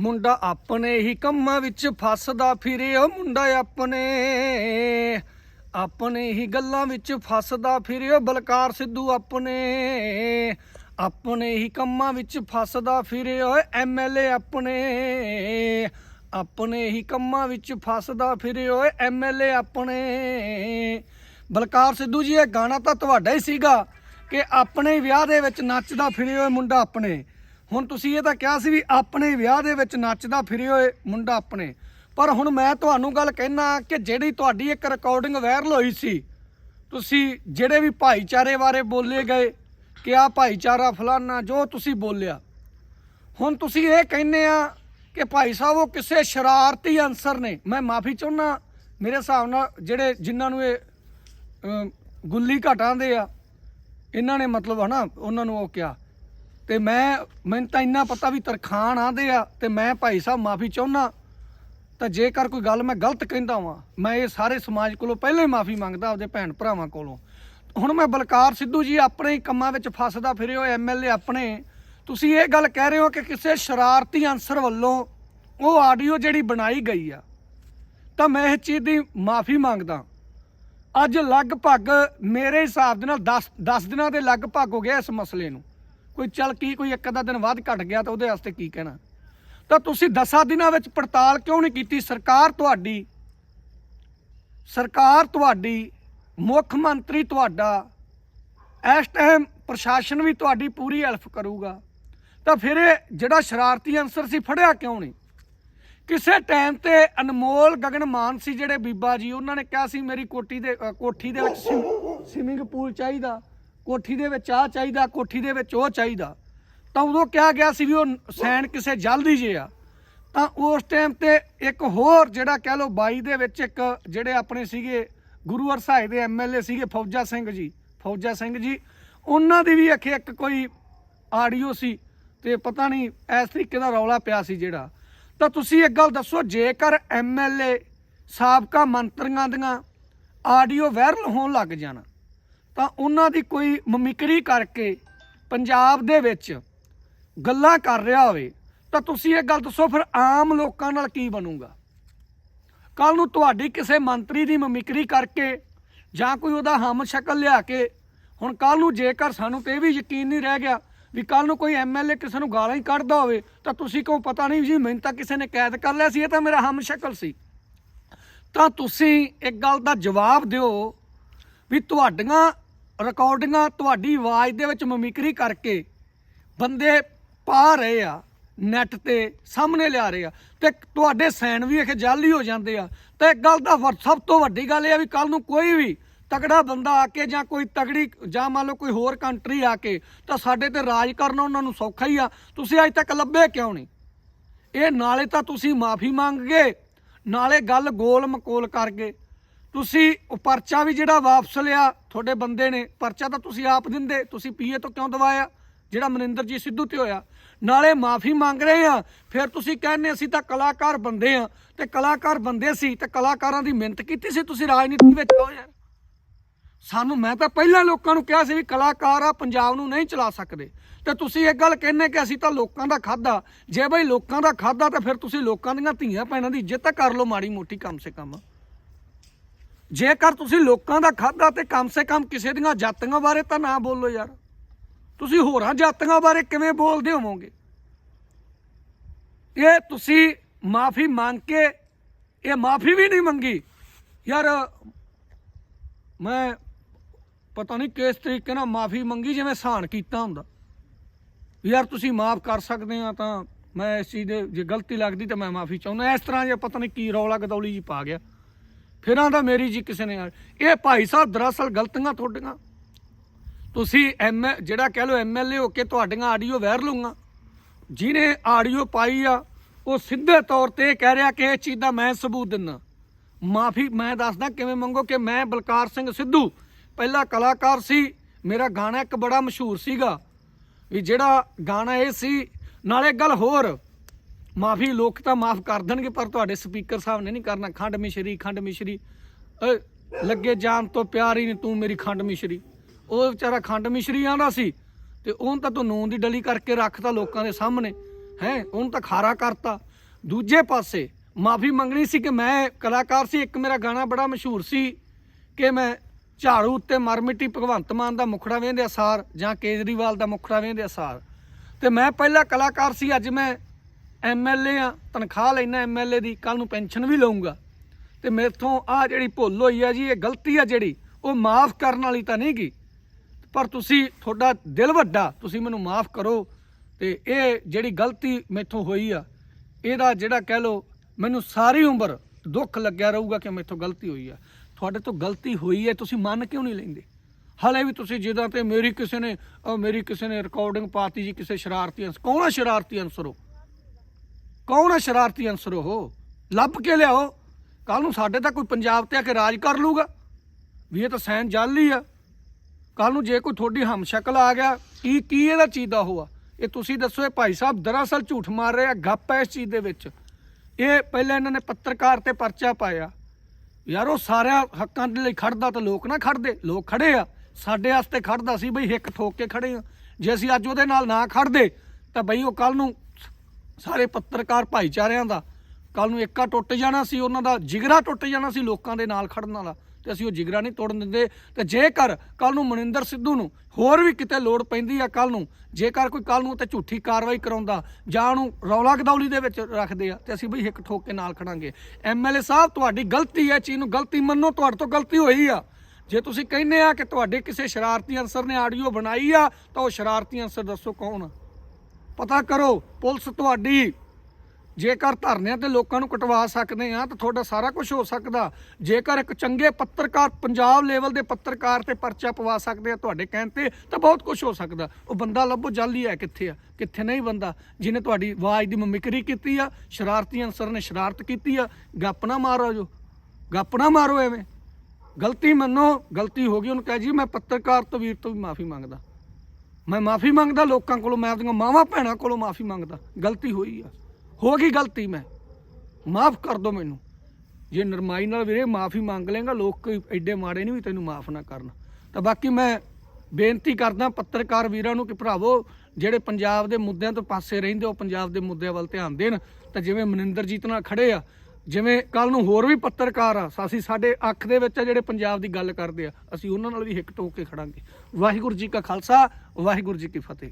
ਮੁੰਡਾ ਆਪਣੇ ਹੀ ਕੰਮਾਂ ਵਿੱਚ ਫਸਦਾ ਫਿਰੇ, ਉਹ ਮੁੰਡਾ ਆਪਣੇ ਆਪਣੇ ਹੀ ਗੱਲਾਂ ਵਿੱਚ ਫਸਦਾ ਫਿਰੇ, ਉਹ ਬਲਕਾਰ ਸਿੱਧੂ ਆਪਣੇ ਆਪਣੇ ਹੀ ਕੰਮਾਂ ਵਿੱਚ ਫਸਦਾ ਫਿਰੇ ਓਏ ਐਮਐਲਏ ਆਪਣੇ ਆਪਣੇ ਹੀ ਕੰਮਾਂ ਵਿੱਚ ਫਸਦਾ ਫਿਰੇ ਓਏ ਐਮਐਲਏ ਆਪਣੇ। ਬਲਕਾਰ ਸਿੱਧੂ ਜੀ, ਇਹ ਗਾਣਾ ਤਾਂ ਤੁਹਾਡਾ ਹੀ ਸੀਗਾ ਕਿ ਆਪਣੇ ਵਿਆਹ ਦੇ ਵਿੱਚ ਨੱਚਦਾ ਫਿਰੇ ਓਏ ਮੁੰਡਾ ਆਪਣੇ। ਹੁਣ ਤੁਸੀਂ ਇਹ ਤਾਂ ਕਿਹਾ ਸੀ ਵੀ ਆਪਣੇ ਵਿਆਹ ਦੇ ਵਿੱਚ ਨੱਚਦਾ ਫਿਰੇ ਹੋਏ ਮੁੰਡਾ ਆਪਣੇ। ਪਰ ਹੁਣ ਮੈਂ ਤੁਹਾਨੂੰ ਗੱਲ ਕਹਿਣਾ ਕਿ ਜਿਹੜੀ ਤੁਹਾਡੀ ਇੱਕ ਰਿਕਾਰਡਿੰਗ ਵਾਇਰਲ ਹੋਈ ਸੀ ਤੁਸੀਂ ਜਿਹੜੇ ਵੀ ਭਾਈਚਾਰੇ ਬਾਰੇ ਬੋਲੇ ਗਏ ਕਿ ਆ ਭਾਈਚਾਰਾ ਫਲਾਨਾ ਜੋ ਤੁਸੀਂ ਬੋਲਿਆ। ਹੁਣ ਤੁਸੀਂ ਇਹ ਕਹਿੰਦੇ ਆ ਕਿ ਭਾਈ ਸਾਹਿਬ ਉਹ ਕਿਸੇ ਸ਼ਰਾਰਤੀ ਅਨਸਰ ਨੇ। ਮੈਂ ਮਾਫੀ ਚਾਹੁੰਦਾ ਮੇਰੇ ਹਿਸਾਬ ਨਾਲ ਜਿਹੜੇ ਜਿਨ੍ਹਾਂ ਨੂੰ ਇਹ ਅਮ, ਗੁੱਲੀ ਘਟਾਉਂਦੇ ਆ ਇਹਨਾਂ ਨੇ ਮਤਲਬ ਹਨਾ ਉਹਨਾਂ ਨੂੰ ਉਹ ਕਿਹਾ। ਤੇ ਮੈਂ, ਮੈਨੂੰ ਤਾਂ ਇੰਨਾ ਪਤਾ ਵੀ ਤਰਖਾਨ ਆਂਦੇ ਆ ਤੇ ਮੈਂ ਭਾਈ ਸਾਹਿਬ ਮਾਫੀ ਚਾਹੁੰਦਾ ਤਾਂ ਜੇਕਰ ਕੋਈ ਗੱਲ ਮੈਂ ਗਲਤ ਕਹਿੰਦਾ ਵਾਂ, ਮੈਂ ਇਹ ਸਾਰੇ ਸਮਾਜ ਕੋਲੋਂ ਪਹਿਲਾਂ ਹੀ ਮਾਫੀ ਮੰਗਦਾ ਆਪਦੇ ਭੈਣ ਭਰਾਵਾਂ ਕੋਲੋਂ। ਹੁਣ ਮੈਂ ਬਲਕਾਰ ਸਿੱਧੂ ਜੀ ਆਪਣੇ ਹੀ ਕੰਮਾਂ ਵਿੱਚ ਫਸਦਾ ਫਿਰੇ ਹੋਏ ਐਮਐਲਏ ਆਪਣੇ। ਤੁਸੀਂ ਇਹ ਗੱਲ ਕਹਿ ਰਹੇ ਹੋ ਕਿ ਕਿਸੇ ਸ਼ਰਾਰਤੀ ਅਨਸਰ ਵੱਲੋਂ ਉਹ ਆਡੀਓ ਜਿਹੜੀ ਬਣਾਈ ਗਈ ਆ, ਤਾਂ ਮੈਂ ਇਸ ਚੀਜ਼ ਦੀ ਮਾਫੀ ਮੰਗਦਾ। ਅੱਜ ਲਗਭਗ ਮੇਰੇ ਹਿਸਾਬ ਦੇ ਨਾਲ 10 10 ਦਿਨਾਂ ਦੇ ਲਗਭਗ ਹੋ ਗਿਆ ਇਸ ਮਸਲੇ ਨੂੰ। ਕੋਈ ਚੱਲ ਕੀ, ਕੋਈ ਇੱਕ ਅੱਧਾ ਦਿਨ ਵੱਧ ਘਟ ਗਿਆ ਤਾਂ ਉਹਦੇ ਵਾਸਤੇ ਕੀ ਕਹਿਣਾ? ਤਾਂ ਤੁਸੀਂ 10 ਦਿਨਾਂ ਵਿੱਚ ਪੜਤਾਲ ਕਿਉਂ ਨਹੀਂ ਕੀਤੀ? ਸਰਕਾਰ ਤੁਹਾਡੀ ਸਰਕਾਰ ਤੁਹਾਡੀ, ਮੁੱਖ ਮੰਤਰੀ ਤੁਹਾਡਾ, ਇਸ ਟਾਈਮ ਪ੍ਰਸ਼ਾਸਨ ਵੀ ਤੁਹਾਡੀ ਪੂਰੀ ਹੈਲਪ ਕਰੂਗਾ। ਤਾਂ ਫਿਰ ਇਹ ਜਿਹੜਾ ਸ਼ਰਾਰਤੀ ਅਨਸਰ ਸੀ, ਫੜਿਆ ਕਿਉਂ ਨਹੀਂ? ਕਿਸੇ ਟਾਈਮ ਤੇ ਅਨਮੋਲ ਗਗਨ ਮਾਨ ਸੀ ਜਿਹੜੇ ਬੀਬਾ ਜੀ, ਉਹਨਾਂ ਨੇ ਕਿਹਾ ਸੀ, ਮੇਰੀ ਕੋਠੀ ਦੇ ਕੋਠੀ ਦੇ ਵਿੱਚ ਸਵਿਮਿੰਗ ਪੂਲ ਚਾਹੀਦਾ। ਕੋਠੀ ਦੇ ਵਿੱਚ ਆ ਚਾਹੀਦਾ, ਕੋਠੀ ਦੇ ਵਿੱਚ ਉਹ ਚਾਹੀਦਾ। ਤਾਂ ਉਦੋਂ ਕਿਹਾ ਗਿਆ ਸੀ ਵੀ ਉਹ ਸੈਨ ਕਿਸੇ ਜਲਦੀ ਜੇ ਆ। ਤਾਂ ਉਸ ਟਾਈਮ ਤੇ ਇੱਕ ਹੋਰ ਜਿਹੜਾ ਕਹਿ ਲਓ 22 ਦੇ ਵਿੱਚ ਇੱਕ ਜਿਹੜੇ ਆਪਣੇ ਸੀਗੇ ਗੁਰੂ ਹਰਸਾਏ ਦੇ ਐਮਐਲਏ ਸੀਗੇ ਫੌਜਾ ਸਿੰਘ ਜੀ, ਫੌਜਾ ਸਿੰਘ ਜੀ, ਉਹਨਾਂ ਦੀ ਵੀ ਅਖੇ ਇੱਕ ਕੋਈ ਆਡੀਓ ਸੀ ਤੇ ਪਤਾ ਨਹੀਂ ਇਸ ਤਰੀਕੇ ਦਾ ਰੌਲਾ ਪਿਆ ਸੀ ਜਿਹੜਾ। ਤਾਂ ਤੁਸੀਂ ਇੱਕ ਗੱਲ ਦੱਸੋ, ਜੇਕਰ ਐਮਐਲਏ ਸਾਬਕਾ ਮੰਤਰੀਆਂ ਦੀਆਂ ਆਡੀਓ ਵਾਇਰਲ ਹੋਣ ਲੱਗ ਜਾਣ ਤਾਂ ਉਹਨਾਂ ਦੀ ਕੋਈ ਮਮਿਕਰੀ ਕਰਕੇ ਪੰਜਾਬ ਦੇ ਵਿੱਚ ਗੱਲਾਂ ਕਰ ਰਿਹਾ ਹੋਵੇ, ਤਾਂ ਤੁਸੀਂ ਇਹ ਗੱਲ ਦੱਸੋ ਫਿਰ ਆਮ ਲੋਕਾਂ ਨਾਲ ਕੀ ਬਣੂਗਾ? ਕੱਲ ਨੂੰ ਤੁਹਾਡੀ ਕਿਸੇ ਮੰਤਰੀ ਦੀ ਮਮਿਕਰੀ ਕਰਕੇ ਜਾਂ ਕੋਈ ਉਹਦਾ ਹਮ ਸ਼ਕਲ ਲਿਆ ਕੇ ਹੁਣ ਕੱਲ ਨੂੰ ਜੇਕਰ ਸਾਨੂੰ ਤੇ ਇਹ ਵੀ ਯਕੀਨ ਨਹੀਂ ਰਹਿ ਗਿਆ ਵੀ ਕੱਲ ਨੂੰ ਕੋਈ ਐਮਐਲਏ ਕਿਸੇ ਨੂੰ ਗਾਲਾਂ ਹੀ ਕੱਢਦਾ ਹੋਵੇ, ਤਾਂ ਤੁਸੀਂ ਕਹੋ ਪਤਾ ਨਹੀਂ ਜੀ, ਮੈਨੂੰ ਤਾਂ ਕਿਸੇ ਨੇ ਕੈਦ ਕਰ ਲਿਆ ਸੀ, ਇਹ ਤਾਂ ਮੇਰਾ ਹਮ ਸ਼ਕਲ ਸੀ। ਤਾਂ ਤੁਸੀਂ ਇੱਕ ਗੱਲ ਦਾ ਜਵਾਬ ਦਿਓ ਵੀ ਤੁਹਾਡੀਆਂ ਰਿਕਾਰਡਿੰਗਾਂ ਤੁਹਾਡੀ ਆਵਾਜ਼ ਦੇ ਵਿੱਚ ਮਮਿਕਰੀ ਕਰਕੇ ਬੰਦੇ ਪਾ ਰਹੇ ਆ ਨੈਟ ਤੇ, ਸਾਹਮਣੇ ਲਿਆ ਰਹੇ ਆ। ਤੇ ਤੁਹਾਡੇ ਸੈਨ ਵੀ ਇਹ ਜਾਲੀ ਹੋ ਜਾਂਦੇ ਆ। ਤੇ ਇੱਕ ਗੱਲ ਦਾ ਵਰ- ਸਭ ਤੋਂ ਵੱਡੀ ਗੱਲ ਇਹ ਆ ਵੀ ਕੱਲ ਨੂੰ ਕੋਈ ਵੀ ਤਗੜਾ ਬੰਦਾ ਆ ਕੇ ਜਾਂ ਕੋਈ ਤਗੜੀ ਜਾਂ ਮੰਨ ਲਓ ਕੋਈ ਹੋਰ ਕੰਟਰੀ ਆ ਕੇ, ਤਾਂ ਸਾਡੇ ਤੇ ਰਾਜ ਕਰਨਾ ਉਹਨਾਂ ਨੂੰ ਸੌਖਾ ਹੀ ਆ। ਤੁਸੀਂ ਅੱਜ ਤੱਕ ਲੱਭੇ ਕਿਉਂ ਨਹੀਂ? ਇਹ ਨਾਲੇ ਤਾਂ ਤੁਸੀਂ ਮਾਫੀ ਮੰਗ ਗਏ ਨਾਲੇ ਗੱਲ ਗੋਲ ਮਕੋਲ ਕਰ ਗਏ ਤੁਸੀਂ ਉਹ ਪਰਚਾ ਵੀ ਜਿਹੜਾ ਵਾਪਸ ਲਿਆ, ਤੁਹਾਡੇ ਬੰਦੇ ਨੇ, ਪਰਚਾ ਤਾਂ ਤੁਸੀਂ ਆਪ ਦਿੰਦੇ, ਤੁਸੀਂ ਪੀਏ ਤੋਂ ਕਿਉਂ ਦਵਾਇਆ ਜਿਹੜਾ ਮਨਿੰਦਰ ਜੀ ਸਿੱਧੂ ਤੇ ਹੋਇਆ। ਨਾਲੇ ਮਾਫੀ ਮੰਗ ਰਹੇ ਆ ਫਿਰ ਤੁਸੀਂ ਕਹਿੰਦੇ ਅਸੀਂ ਤਾਂ ਕਲਾਕਾਰ ਬੰਦੇ ਆ ਤੇ ਕਲਾਕਾਰ ਬੰਦੇ ਸੀ, ਤੇ ਕਲਾਕਾਰਾਂ ਦੀ ਮਿਹਨਤ ਕੀਤੀ ਸੀ ਤੁਸੀਂ ਰਾਜਨੀਤੀ ਵਿੱਚ ਆਓ ਯਾਰ। ਸਾਨੂੰ, ਮੈਂ ਤਾਂ ਪਹਿਲਾਂ ਲੋਕਾਂ ਨੂੰ ਕਿਹਾ ਸੀ ਵੀ ਕਲਾਕਾਰ ਆ, ਪੰਜਾਬ ਨੂੰ ਨਹੀਂ ਚਲਾ ਸਕਦੇ। ਤੇ ਤੁਸੀਂ ਇਹ ਗੱਲ ਕਹਿੰਦੇ ਕਿ ਅਸੀਂ ਤਾਂ ਲੋਕਾਂ ਦਾ ਖਾਦਾ ਜੇ ਬਈ ਲੋਕਾਂ ਦਾ ਖਾਦਾ ਤਾਂ ਫਿਰ ਤੁਸੀਂ ਲੋਕਾਂ ਦੀਆਂ ਧੀਆਂ ਭੈਣਾਂ ਦੀ ਇੱਜ਼ਤ ਕਰ ਲਓ ਮਾੜੀ ਮੋਟੀ ਕਮ ਸੇ ਕਮ। ਜੇਕਰ ਤੁਸੀਂ ਲੋਕਾਂ ਦਾ ਖਾਦਾ ਤੇ ਕਮ ਸੇ ਕਮ ਕਿਸੇ ਦੀਆਂ ਜਾਤੀਆਂ ਬਾਰੇ ਤਾਂ ਨਾ ਬੋਲੋ ਯਾਰ। ਤੁਸੀਂ ਹੋਰਾਂ ਜਾਤੀਆਂ ਬਾਰੇ ਕਿਵੇਂ ਬੋਲਦੇ ਹੋਵੋਗੇ? ਇਹ ਤੁਸੀਂ ਮਾਫੀ ਮੰਗ ਕੇ, ਇਹ ਮਾਫੀ ਵੀ ਨਹੀਂ ਮੰਗੀ। ਯਾਰ, ਮੈਂ ਪਤਾ ਨਹੀਂ ਕਿਸ ਤਰੀਕੇ ਨਾਲ ਮਾਫੀ ਮੰਗੀ ਜਿਵੇਂ ਸਹਾਨ ਕੀਤਾ ਹੁੰਦਾ। ਯਾਰ, ਤੁਸੀਂ ਮਾਫ ਕਰ ਸਕਦੇ ਆ ਤਾਂ ਮੈਂ ਇਸ ਚੀਜ਼ ਦੇ, ਜੇ ਗਲਤੀ ਲੱਗਦੀ ਤਾਂ ਮੈਂ ਮਾਫੀ ਚਾਹੁੰਦਾ। ਇਸ ਤਰ੍ਹਾਂ ਜੇ ਪਤਾ ਨਹੀਂ ਕੀ ਰੌਲਾ ਗਦੌਲੀ ਜੀ ਪਾ ਗਿਆ। ਫਿਰਾਂ ਦਾ ਮੇਰੀ ਜੀ ਕਿਸੇ ਨੇ ਇਹ ਭਾਈ ਸਾਹਿਬ ਦਰਅਸਲ ਗਲਤੀਆਂ ਤੁਹਾਡੀਆਂ। ਤੁਸੀਂ ਐਮ ਜਿਹੜਾ ਕਹਿ ਲਓ ਐਮਐਲਏ ਹੋ ਕੇ ਤੁਹਾਡੀਆਂ ਆਡੀਓ ਵਾਇਰਲ ਹੋਊਗਾ ਜਿਹਨੇ ਆਡੀਓ ਪਾਈ ਆ, ਉਹ ਸਿੱਧੇ ਤੌਰ ਤੇ ਕਹਿ ਰਿਹਾ ਕਿ ਇਹ ਚੀਜ਼ ਦਾ ਮੈਂ ਸਬੂਤ ਦਿੰਦਾ। ਮਾਫੀ ਮੈਂ ਦੱਸਦਾ ਕਿਵੇਂ ਮੰਗੋ ਕਿ ਮੈਂ ਬਲਕਾਰ ਸਿੰਘ ਸਿੱਧੂ। ਪਹਿਲਾ ਕਲਾਕਾਰ ਸੀ, ਮੇਰਾ ਗਾਣਾ ਇੱਕ ਬੜਾ ਮਸ਼ਹੂਰ ਸੀਗਾ। ਵੀ ਜਿਹੜਾ ਗਾਣਾ ਇਹ ਸੀ, ਨਾਲੇ ਗੱਲ ਹੋਰ ਮਾਫੀ, ਲੋਕ ਤਾਂ ਮਾਫ ਕਰ ਦੇਣਗੇ, ਪਰ ਤੁਹਾਡੇ ਸਪੀਕਰ ਸਾਹਿਬ ਨੇ ਨਹੀਂ ਕਰਨਾ। ਖੰਡ ਮਿਸ਼ਰੀ ਖੰਡ ਮਿਸ਼ਰੀ। ਓਏ ਲੱਗੇ ਜਾਨ ਤੋਂ ਪਿਆਰੀ ਨਹੀਂ ਤੂੰ ਮੇਰੀ ਖੰਡ ਮਿਸ਼ਰੀ। ਉਹ ਵਿਚਾਰਾ ਖੰਡ ਮਿਸ਼ਰੀ ਆਂਦਾ ਸੀ ਤੇ ਉਹਨੂੰ ਤਾਂ ਤੂੰ ਨੂਨ ਦੀ ਡਲੀ ਕਰਕੇ ਰੱਖਤਾ ਲੋਕਾਂ ਦੇ ਸਾਹਮਣੇ। ਹੈ, ਉਹਨੂੰ ਤਾਂ ਖਾਰਾ ਕਰਤਾ। ਦੂਜੇ ਪਾਸੇ ਮਾਫੀ ਮੰਗਣੀ ਸੀ ਕਿ ਮੈਂ ਕਲਾਕਾਰ ਸੀ, ਇੱਕ ਮੇਰਾ ਗਾਣਾ ਬੜਾ ਮਸ਼ਹੂਰ ਸੀ ਕਿ ਮੈਂ ਝਾੜੂ ਉੱਤੇ ਮਰ ਮਿੱਟੀ ਭਗਵੰਤ ਮਾਨ ਦਾ ਮੁਖੜਾ ਵੇਂਦੇ ਅਸਾਰ ਜਾਂ ਕੇਜਰੀਵਾਲ ਦਾ ਮੁਖੜਾ ਵੇਂਦੇ ਅਸਾਰ ਤੇ ਮੈਂ ਪਹਿਲਾ ਕਲਾਕਾਰ ਸੀ, ਅੱਜ ਮੈਂ ਐਮਐਲਏ ਆ, ਤਨਖਾਹ ਲੈਣਾ ਐਮਐਲਏ ਦੀ ਕੱਲ ਨੂੰ ਪੈਨਸ਼ਨ ਵੀ ਲਵਾਂਗਾ ਤੇ ਮੇਥੋਂ ਆ ਜਿਹੜੀ ਭੁੱਲ ਹੋਈ ਆ ਜੀ, ਇਹ ਗਲਤੀ ਆ ਜਿਹੜੀ, ਉਹ ਮਾਫ ਕਰਨ ਵਾਲੀ ਤਾਂ ਨਹੀਂ ਗੀ। ਪਰ ਤੁਸੀਂ, ਤੁਹਾਡਾ ਦਿਲ ਵੱਡਾ, ਤੁਸੀਂ ਮੈਨੂੰ ਮਾਫ ਕਰੋ। ਤੇ ਇਹ ਜਿਹੜੀ ਗਲਤੀ ਮੇਥੋਂ ਹੋਈ ਆ, ਇਹਦਾ ਜਿਹੜਾ ਕਹਿ ਲੋ ਮੈਨੂੰ ਸਾਰੀ ਉਮਰ ਦੁੱਖ ਲੱਗਿਆ ਰਹੂਗਾ ਕਿ ਮੇਥੋਂ ਗਲਤੀ ਹੋਈ ਆ। ਤੁਹਾਡੇ ਤੋਂ ਗਲਤੀ ਹੋਈ ਹੈ ਤੁਸੀਂ ਮੰਨ ਕਿਉਂ ਨਹੀਂ ਲੈਂਦੇ? ਹਾਲੇ ਵੀ ਤੁਸੀਂ ਜਿੱਦਾਂ ਤੇ ਮੇਰੀ ਕਿਸੇ ਨੇ ਮੇਰੀ ਕਿਸੇ ਨੇ ਰਿਕਾਰਡਿੰਗ ਪਾਤੀ ਜੀ, ਕਿਸੇ ਸ਼ਰਾਰਤੀ ਅੰਸ ਕੌਣ ਆ ਸ਼ਰਾਰਤੀ ਅੰਸਰ ਉਹ? ਕੌਣ ਆ ਸ਼ਰਾਰਤੀ ਅੰਸਰ ਉਹ? ਲੱਭ ਕੇ ਲਿਆਓ। ਕੱਲ ਨੂੰ ਸਾਡੇ ਤਾਂ ਕੋਈ ਪੰਜਾਬ ਤੇ ਆ ਕੇ ਰਾਜ ਕਰ ਲੂਗਾ ਵੀ ਇਹ ਤਾਂ ਸੈਨ ਜਾਲੀ ਆ। ਕੱਲ ਨੂੰ ਜੇ ਕੋਈ ਤੁਹਾਡੀ ਹਮਸ਼ਕਲ ਆ ਗਿਆ, ਕੀ ਕੀ ਇਹਦਾ ਚੀਜ਼ ਦਾ ਹੋਆ? ਇਹ ਤੁਸੀਂ ਦੱਸੋ, ਇਹ ਭਾਈ ਸਾਹਿਬ ਦਰਅਸਲ ਝੂਠ ਮਾਰ ਰਹੇ ਆ, ਗੱਪ ਹੈ ਇਸ ਚੀਜ਼ ਦੇ ਵਿੱਚ। ਇਹ ਪਹਿਲਾਂ ਇਹਨਾਂ ਨੇ ਪੱਤਰਕਾਰ ਤੇ ਪਰਚਾ ਪਾਇਆ। ਯਾਰ ਉਹ ਸਾਰਿਆਂ ਹੱਕਾਂ ਦੇ ਲਈ ਖੜਦਾ ਤਾਂ ਲੋਕ ਨਾ ਖੜਦੇ। ਲੋਕ ਖੜੇ ਆ। ਸਾਡੇ ਵਾਸਤੇ ਖੜਦਾ ਸੀ ਬਈ ਹਿੱਕ ਠੋਕ ਕੇ ਖੜੇ ਆ। ਜੇ ਅਸੀਂ ਅੱਜ ਉਹਦੇ ਨਾਲ ਨਾ ਖੜਦੇ, ਤਾਂ ਬਈ ਉਹ ਕੱਲ ਨੂੰ ਸਾਰੇ ਪੱਤਰਕਾਰ ਭਾਈਚਾਰਿਆਂ ਦਾ। ਕੱਲ ਨੂੰ ਏਕਾ ਟੁੱਟ ਜਾਣਾ ਸੀ, ਉਹਨਾਂ ਦਾ ਜਿਗਰਾ ਟੁੱਟ ਜਾਣਾ ਸੀ ਲੋਕਾਂ ਦੇ ਨਾਲ ਖੜਨ ਵਾਲਾ ਤੇ ਅਸੀਂ ਉਹ ਜਿਗਰਾ ਨਹੀਂ ਤੋੜਨ ਦਿੰਦੇ। ਤੇ ਜੇਕਰ ਕੱਲ ਨੂੰ ਮਨਿੰਦਰ ਸਿੱਧੂ ਨੂੰ ਹੋਰ ਵੀ ਕਿਤੇ ਲੋੜ ਪੈਂਦੀ ਆ ਕੱਲ ਨੂੰ, ਜੇਕਰ ਕੋਈ ਕੱਲ ਨੂੰ ਤੇ ਝੂਠੀ ਕਾਰਵਾਈ ਕਰਾਉਂਦਾ ਜਾਂ ਉਹਨੂੰ ਰੌਲਾ ਗਦੌਲੀ ਦੇ ਵਿੱਚ ਰੱਖਦੇ ਆ, ਤੇ ਅਸੀਂ ਬਈ ਇੱਕ ਠੋਕ ਕੇ ਨਾਲ ਖੜਾਂਗੇ। ਐਮਐਲਏ ਸਾਹਿਬ, ਤੁਹਾਡੀ ਗਲਤੀ ਹੈ ਚੀਜ਼ ਨੂੰ ਗਲਤੀ ਮੰਨੋ, ਤੁਹਾਡੇ ਤੋਂ ਗਲਤੀ ਹੋਈ ਆ। ਜੇ ਤੁਸੀਂ ਕਹਿੰਦੇ ਆ ਕਿ ਤੁਹਾਡੇ ਕਿਸੇ ਸ਼ਰਾਰਤੀ ਅਨਸਰ ਨੇ ਆਡੀਓ ਬਣਾਈ ਆ, ਤਾਂ ਉਹ ਸ਼ਰਾਰਤੀ ਅਨਸਰ ਦੱਸੋ ਕੌਣ ਆ? ਪਤਾ ਕਰੋ, ਪੁਲਿਸ ਤੁਹਾਡੀ। ਜੇਕਰ ਧਰਨਿਆਂ ਤੇ ਲੋਕਾਂ ਨੂੰ ਕਟਵਾ ਸਕਦੇ ਆ, ਤਾਂ ਤੁਹਾਡਾ ਸਾਰਾ ਕੁਝ ਹੋ ਸਕਦਾ। ਜੇਕਰ ਇੱਕ ਚੰਗੇ ਪੱਤਰਕਾਰ ਪੰਜਾਬ ਲੈਵਲ ਦੇ ਪੱਤਰਕਾਰ ਤੇ ਪਰਚਾ ਪਵਾ ਸਕਦੇ ਆ ਤੁਹਾਡੇ ਕਹਿਣ ਤੇ, ਤਾਂ ਬਹੁਤ ਕੁਝ ਹੋ ਸਕਦਾ। ਉਹ ਬੰਦਾ ਲੱਭੋ, ਜਾਲੀ ਹੈ ਕਿੱਥੇ ਆ? ਕਿੱਥੇ ਨਹੀਂ ਬੰਦਾ? ਜਿਹਨੇ ਤੁਹਾਡੀ ਆਵਾਜ਼ ਦੀ ਮਮਿਕਰੀ ਕੀਤੀ ਆ, ਸ਼ਰਾਰਤੀ ਅਨਸਰ ਨੇ ਸ਼ਰਾਰਤ ਕੀਤੀ ਆ, ਗੱਪ ਨਾ ਮਾਰੋ ਜੋ। ਗੱਪ ਨਾ ਮਾਰੋ ਐਵੇਂ। ਗਲਤੀ ਮੰਨੋ, ਗਲਤੀ ਹੋ ਗਈ, ਉਹਨੂੰ ਕਹਿ ਜੀ, ਮੈਂ ਪੱਤਰਕਾਰ ਤੋਂ ਵੀਰ ਤੋਂ ਵੀ ਮਾਫੀ ਮੰਗਦਾ। ਮੈਂ ਮਾਫੀ ਮੰਗਦਾ ਲੋਕਾਂ ਕੋਲੋਂ, ਮੈਂ ਆਪਣੀਆਂ ਮਾਵਾਂ ਭੈਣਾਂ ਕੋਲੋਂ ਮਾਫੀ ਮੰਗਦਾ। ਗਲਤੀ ਹੋਈ ਆ। ਹੋ ਗਈ ਗਲਤੀ ਮੈਂ। ਮਾਫ ਕਰ ਦੋ ਮੈਨੂੰ। ਜੇ ਨਰਮਾਈ ਨਾਲ ਵੀਰੇ ਮਾਫੀ ਮੰਗ ਲੇਗਾ ਲੋਕ ਕੋਈ ਐਡੇ ਮਾੜੇ ਨਹੀਂ ਵੀ ਤੈਨੂੰ ਮਾਫ ਨਾ ਕਰਨ। ਤਾਂ ਬਾਕੀ ਮੈਂ ਬੇਨਤੀ ਕਰਦਾ ਪੱਤਰਕਾਰ ਵੀਰਾਂ ਨੂੰ ਕਿ ਭਰਾਵੋ, ਜਿਹੜੇ ਪੰਜਾਬ ਦੇ ਮੁੱਦਿਆਂ ਤੋਂ ਪਾਸੇ ਰਹਿੰਦੇ, ਉਹ ਪੰਜਾਬ ਦੇ ਮੁੱਦਿਆਂ ਵੱਲ ਧਿਆਨ ਦੇਣ। ਤਾਂ ਜਿਵੇਂ ਮਨਿੰਦਰਜੀਤ ਨਾਲ ਖੜੇ ਆ ਜਿਵੇਂ ਕੱਲ ਨੂੰ ਹੋਰ ਵੀ ਪੱਤਰਕਾਰ ਆ ਅਸੀਂ ਸਾਡੇ ਅੱਖ ਦੇ ਵਿੱਚ ਆ ਜਿਹੜੇ ਪੰਜਾਬ ਦੀ ਗੱਲ ਕਰਦੇ ਆ, ਅਸੀਂ ਉਹਨਾਂ ਨਾਲ ਵੀ ਹਿੱਕ ਟੋਕ ਕੇ ਖੜਾਂਗੇ। ਵਾਹਿਗੁਰੂ ਜੀ ਕਾ ਖਾਲਸਾ, ਵਾਹਿਗੁਰੂ ਜੀ ਕੀ ਫਤਿਹ।